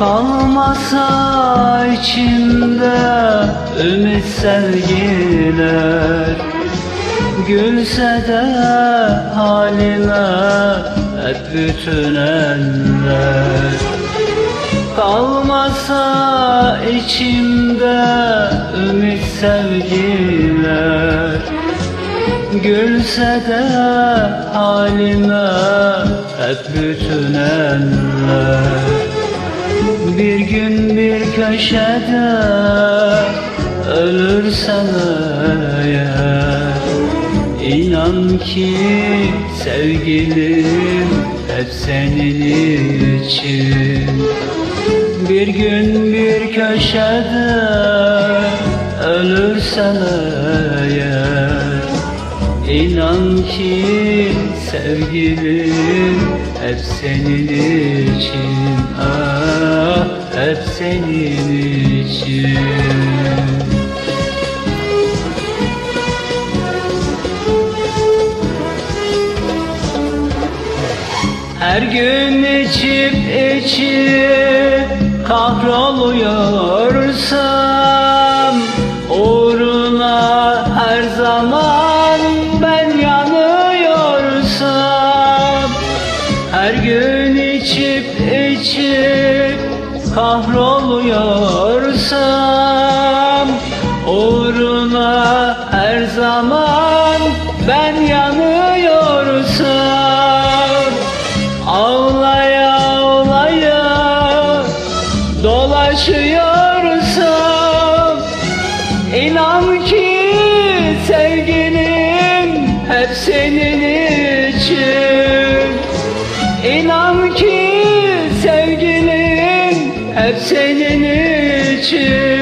Kalmasa içimde ümit sevgiler Gülse de halime hep bütün eller. Kalmasa içimde ümit sevgiler Gülse de halime hep bütün eller Bir gün bir köşede ölürsen eğer. İnan ki sevgilim hep senin için. Bir gün bir köşede ölürsen eğer. İnan ki sevgilim hep senin için Ah hep senin için. Her gün içip içip kahroluyorsam kahroluyorsam Uğruna her zaman ben yanıyorsam Ağlaya ağlaya dolaşıyorsam İnan ki sevgilim hep senin senin için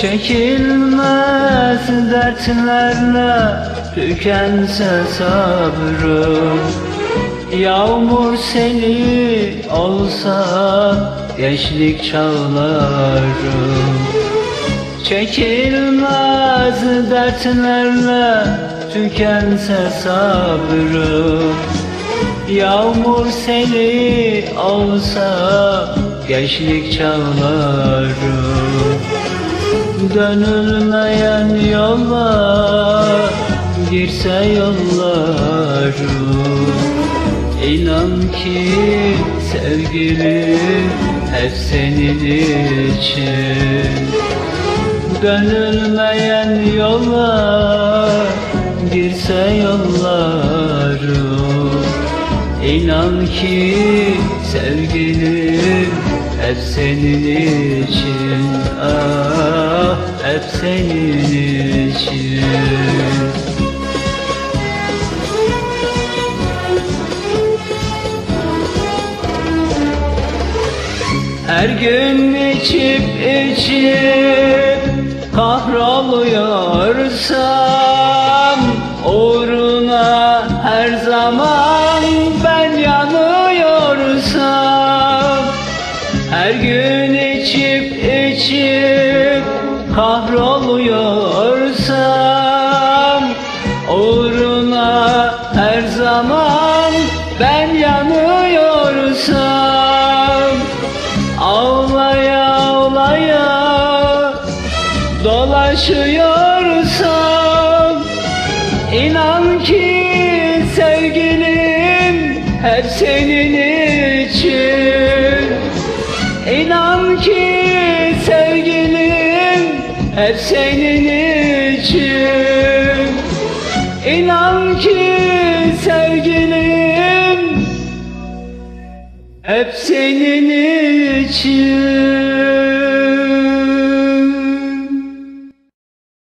Çekilmez dertlerle tükense sabrım Yağmur seni olsa gençlik çağlarım Çekilmez dertlerle tükense sabrım Yağmur seni olsa gençlik çağlarım Dönülmeyen yola girse yollarım İnan ki sevgilim hep senin için. Dönülmeyen yola girse yollarım İnan ki sevgilim hep senin için. Ah hep senin için. Her gün içip içip kahroluyorsam kahroluyorsam Uğruna her zaman ben yanıyorsam Ağlaya ağlaya dolaşıyorsam İnan ki sevgilim hep senin için. İnan ki her senin için İnan ki sevgilim Hep senin için.